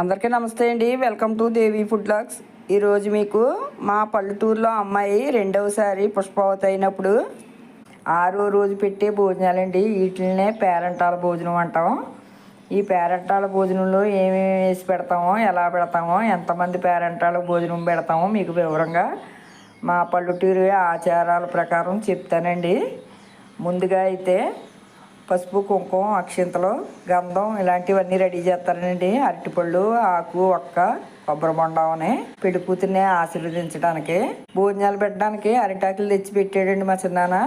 అందరికీ నమస్తే అండి. Welcome to Devi food blogs ఈరోజు మీకు మా పల్లెటూరులో అమ్మాయి రెండవసారి పుష్పవతి అయినప్పుడు ఆరో రోజు పెట్టే భోజనాలండి. వీటినే పేరెంటాల భోజనం అంటాం. ఈ పేరెంటాల భోజనంలో ఏమేమి వేసి పెడతామో ఎలా పెడతామో ఎంతమంది పేరెంటాల భోజనం పెడతామో మీకు వివరంగా మా పల్లెటూరు ఆచారాల ప్రకారం చెప్తానండి. ముందుగా అయితే పసుపు కుంకుమ అక్షింతలు గంధం ఇలాంటివన్నీ రెడీ చేస్తారండి అరటిపళ్ళు ఆకు ఒక్క కొబ్బరి బొండవని పెళ్ళి కూతుర్ని ఆశీర్వదించడానికి భోజనాలు పెట్టడానికి అరిటాకులు తెచ్చి పెట్టాడండి మా చిన్నాన్న.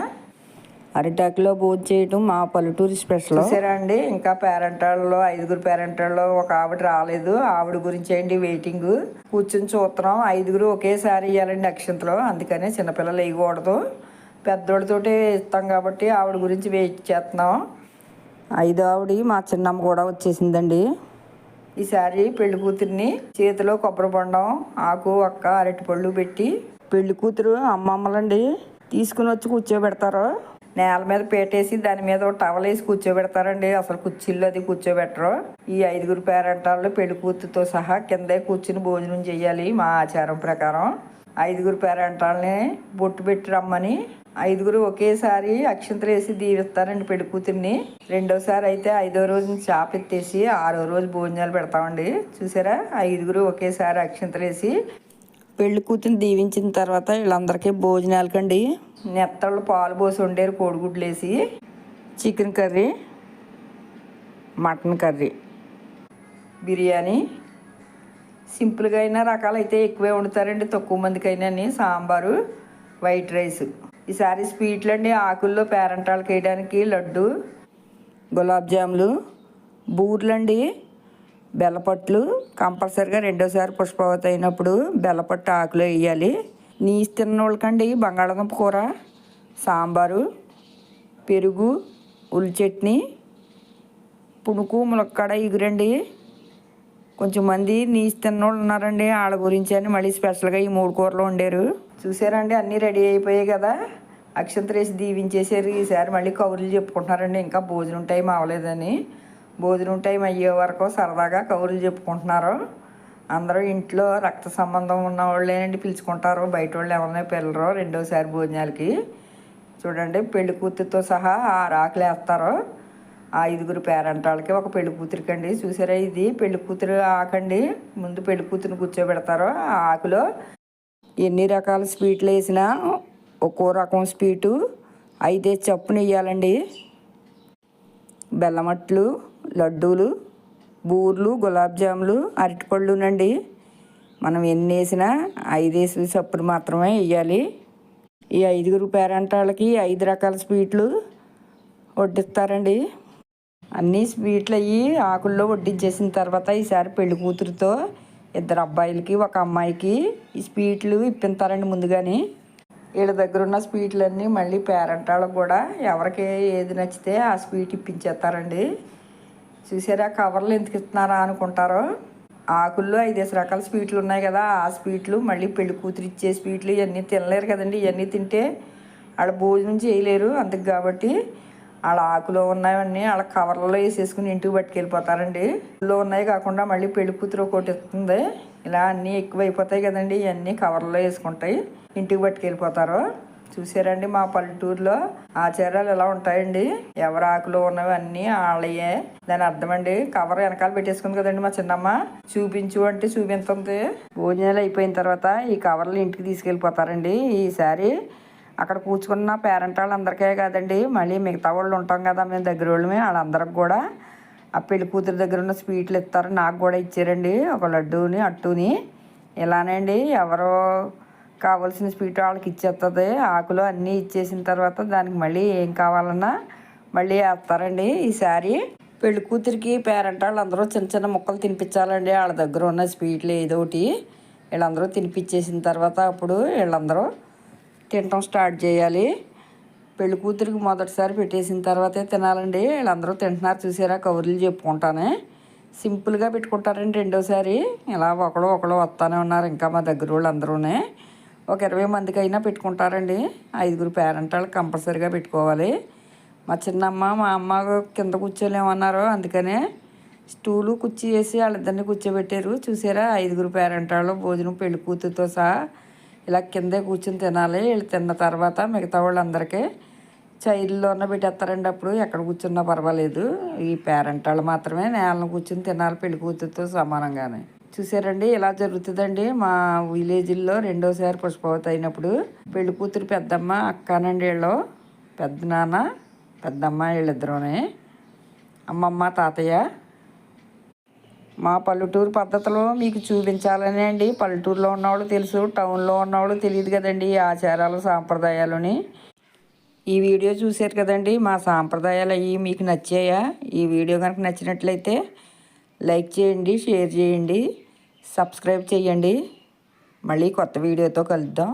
అరిటాకులో భోజనం చేయటం మా పల్లెటూరు స్పెషల్. సరే అండి? ఇంకా పేరెంటాల్లో ఐదుగురు పేరెంటాల్లో ఒక ఆవిడ రాలేదు. ఆవిడ గురించి ఏంటి వెయిటింగ్ కూర్చొని చూస్తున్నాం. ఐదుగురు ఒకేసారి ఇవ్వాలండి అక్షంతలు. అందుకనే చిన్నపిల్లలు వేయకూడదు. పెద్దోడితోటి ఇస్తాం కాబట్టి ఆవిడ గురించి వెయిట్ చేస్తున్నాం. ఐదో ఆవిడ మా చిన్నమ్మ కూడా వచ్చేసిందండి. ఈసారి పెళ్ళి కూతుర్ని చేతిలో కొబ్బరి బొండం ఆకు ఒక్క అరటిపళ్ళు పెట్టి పెళ్ళి కూతురు అమ్మమ్మలండి. తీసుకుని వచ్చి కూర్చోబెడతారు. నేల మీద పేటేసి దాని మీద ఒక టవల్ వేసి కూర్చోబెడతారండి. అసలు కుర్చీల్లో అది కూర్చోబెట్టరు. ఈ ఐదుగురు పేరెంటాళ్ళు పెళ్ళి కూతురుతో సహా కిందే కూర్చుని భోజనం చేయాలి మా ఆచారం ప్రకారం. ఐదుగురు పేరెంటాలని బొట్టు పెట్టి రమ్మని ఐదుగురు ఒకేసారి అక్షంతలు వేసి దీవిస్తారండి పెళ్ళి కూతుర్ని. రెండోసారి అయితే ఐదో రోజు చేప ఎత్తేసి ఆరో రోజు భోజనాలు పెడతామండి. చూసారా? ఐదుగురు ఒకేసారి అక్షంతలు వేసి పెళ్ళి కూతుర్ని దీవించిన తర్వాత వీళ్ళందరికీ భోజనాలకండి. నెత్తళ్ళు పాలు పోసి వండారు కోడిగుడ్లు వేసి chicken curry mutton curry biryani. సింపుల్గా అయినా రకాలు అయితే ఎక్కువే వండుతారండి. తక్కువ మందికైనా సాంబారు వైట్ రైస్. ఈసారి స్వీట్లు అండి ఆకుల్లో పేరంటాలకు వేయడానికి లడ్డు గులాబ్ జాములు బూర్లండి బెల్లపట్లు. కంపల్సరిగా రెండోసారి పుష్పవతి అయినప్పుడు బెల్లపట్టు ఆకులు వేయాలి. నీసు తిన్న వాళ్ళకండి బంగాళదుంప కూర సాంబారు పెరుగు ఉల్లి చట్నీ పునుకు ములక్కడ ఇగురండి. కొంచెం మంది నీసు తిన్నోళ్ళు ఉన్నారండి వాళ్ళ గురించి అని మళ్ళీ స్పెషల్గా ఈ మూడు కూరలు వండారు. చూసారండి అన్నీ రెడీ అయిపోయాయి కదా? అక్షంతలు దీవించేసారు ఈసారి మళ్ళీ కౌరులు చెప్పుకుంటున్నారండి. ఇంకా భోజనం టైం అవ్వలేదని. భోజనం టైం అయ్యే వరకు సరదాగా కౌరులు చెప్పుకుంటున్నారు. అందరూ ఇంట్లో రక్త సంబంధం ఉన్న వాళ్ళేనండి పిలుచుకుంటారు. బయట వాళ్ళు ఎవరినో పిల్లరు రెండోసారి భోజనాలకి. చూడండి పెళ్ళి కూతురితో సహా ఆరు ఆకులు వేస్తారు. ఆ ఐదుగురు పేరంటాలకి ఒక పెళ్ళి కూతురికి అండి చూసారా ఇది? పెళ్ళి కూతురు ఆకండి. ముందు పెళ్ళి కూతురుని కూర్చోబెడతారు. ఆ ఆకులో ఎన్ని రకాల స్వీట్లు వేసినా ఒక్కో రకం స్వీటు అయితే చప్పున వేయాలండి బెల్లమట్లు లడ్డూలు బూర్లు గులాబ్ జాములు అరటిపళ్ళునండి. మనం ఎన్ని వేసినా ఐదేసి చప్పున మాత్రమే వేయాలి ఈ ఐదుగురు పేరంటాలకి ఐదు రకాల స్వీట్లు వడ్డిస్తారండి. అన్నీ స్వీట్లు అయ్యి ఆకుల్లో వడ్డించేసిన తర్వాత ఈసారి పెళ్ళి కూతురుతో ఇద్దరు అబ్బాయిలకి ఒక అమ్మాయికి ఈ స్వీట్లు ఇప్పిస్తారండి ముందుగానే. వీళ్ళ దగ్గర ఉన్న స్వీట్లన్నీ మళ్ళీ పేరెంట్ వాళ్ళకు కూడా ఎవరికి ఏది నచ్చితే ఆ స్వీట్ ఇప్పించేస్తారండి. చూసారా కవర్లు ఎందుకు ఇస్తున్నారా అనుకుంటారో? ఆకుల్లో ఐదేసి రకాల స్వీట్లు ఉన్నాయి కదా ఆ స్వీట్లు మళ్ళీ పెళ్ళి కూతురు ఇచ్చే స్వీట్లు ఇవన్నీ తినలేరు కదండి ఇవన్నీ తింటే వాళ్ళ భోజనం చేయలేరు అందుకు కాబట్టి వాళ్ళ ఆకులో ఉన్నవన్నీ వాళ్ళ కవర్లలో వేసేసుకుని ఇంటికి పట్టుకెళ్ళిపోతారండి. ఇంట్లో ఉన్నాయి కాకుండా మళ్ళీ పెళ్ళి కూతురు ఒకటి ఇస్తుంది. ఇలా అన్నీ ఎక్కువైపోతాయి కదండి ఇవన్నీ కవర్లో వేసుకుంటాయి. ఇంటికి పట్టుకెళ్ళిపోతారు. చూసారండి మా పల్లెటూరులో ఆచారాలు ఎలా ఉంటాయండి? ఎవరి ఆకులు ఉన్నవి అన్నీ వాళ్ళయే దాని అర్థమండి కవర్ వెనకాల పెట్టేసుకుంది కదండి మా చిన్నమ్మ. చూపించు అంటే చూపించుంది భోజనాలు అయిపోయిన తర్వాత ఈ కవర్లు ఇంటికి తీసుకెళ్ళిపోతారండి. ఈసారి అక్కడ కూర్చుకున్న పేరెంట్ వాళ్ళందరికీ కాదండి మళ్ళీ మిగతా వాళ్ళు ఉంటాం కదా మేము దగ్గర వాళ్ళమే వాళ్ళందరికి కూడా ఆ పెళ్ళి కూతురు దగ్గర ఉన్న స్వీట్లు ఇస్తారు. నాకు కూడా ఇచ్చారండి ఒక లడ్డూని అట్టుని. అండి ఎవరో కావాల్సిన స్వీట్ వాళ్ళకి ఇచ్చేస్తుంది ఆకులు అన్నీ ఇచ్చేసిన తర్వాత దానికి మళ్ళీ ఏం కావాలన్నా మళ్ళీ వేస్తారండి ఈసారి పెళ్ళి కూతురికి పేరెంట్ వాళ్ళు అందరూ చిన్న చిన్న ముక్కలు తినిపించాలండి. వాళ్ళ దగ్గర ఉన్న స్వీట్లు ఏదో ఒకటి వీళ్ళందరూ తినిపించేసిన తర్వాత అప్పుడు వీళ్ళందరూ తినటం స్టార్ట్ చేయాలి. పెళ్ళి కూతురికి మొదటిసారి పెట్టేసిన తర్వాతే తినాలండి. వీళ్ళందరూ తింటున్నారు చూసారా? కౌరులు చెప్పుకుంటానే. సింపుల్గా పెట్టుకుంటారండి రెండోసారి. ఇలా ఒకడు ఒకడు వస్తానే ఉన్నారు ఇంకా మా దగ్గర వాళ్ళు అందరూనే ఒక ఇరవై మందికి అయినా పెట్టుకుంటారండి. ఐదుగురు పేరెంట్ వాళ్ళు కంపల్సరీగా పెట్టుకోవాలి. మా చిన్నమ్మ మా అమ్మ కింద కూర్చోలేమన్నారు. అందుకనే స్టూలు కుర్చీ వేసి వాళ్ళిద్దరిని కూర్చోబెట్టారు. చూసారా? ఐదుగురు పేరెంటాళ్ళు భోజనం పెళ్ళి కూతురుతో సహా ఇలా కిందే కూర్చొని తినాలి. వీళ్ళు తిన్న తర్వాత మిగతా వాళ్ళందరికీ చైర్లో పెట్టేస్తారండి అప్పుడు. ఎక్కడ కూర్చున్నా పర్వాలేదు. ఈ పేరెంట్ వాళ్ళు మాత్రమే నేలను కూర్చుని తినాలి పెళ్ళి కూతురుతో సమానంగానే. చూసారండి ఇలా జరుగుతుందండి. మా విలేజ్లో రెండోసారి పుష్పవతి అయినప్పుడు పెళ్ళి కూతురు పెద్దమ్మ అక్కనండి వీళ్ళు పెద్ద నాన్న పెద్దమ్మ వీళ్ళిద్దరూనే. అమ్మమ్మ తాతయ్య. మా పల్లెటూరు పద్ధతిలో మీకు చూపించాలని అండి. పల్లెటూరులో ఉన్నవాళ్ళు తెలుసు టౌన్లో ఉన్నవాళ్ళు తెలియదు కదండి ఈ ఆచారాలు సాంప్రదాయాలని. ఈ వీడియో చూశారు కదండి మా సాంప్రదాయాలు అవి మీకు నచ్చాయా? ఈ వీడియో కనుక నచ్చినట్లయితే లైక్ చేయండి షేర్ చేయండి సబ్స్క్రైబ్ చేయండి. మళ్ళీ కొత్త వీడియోతో కలుద్దాం.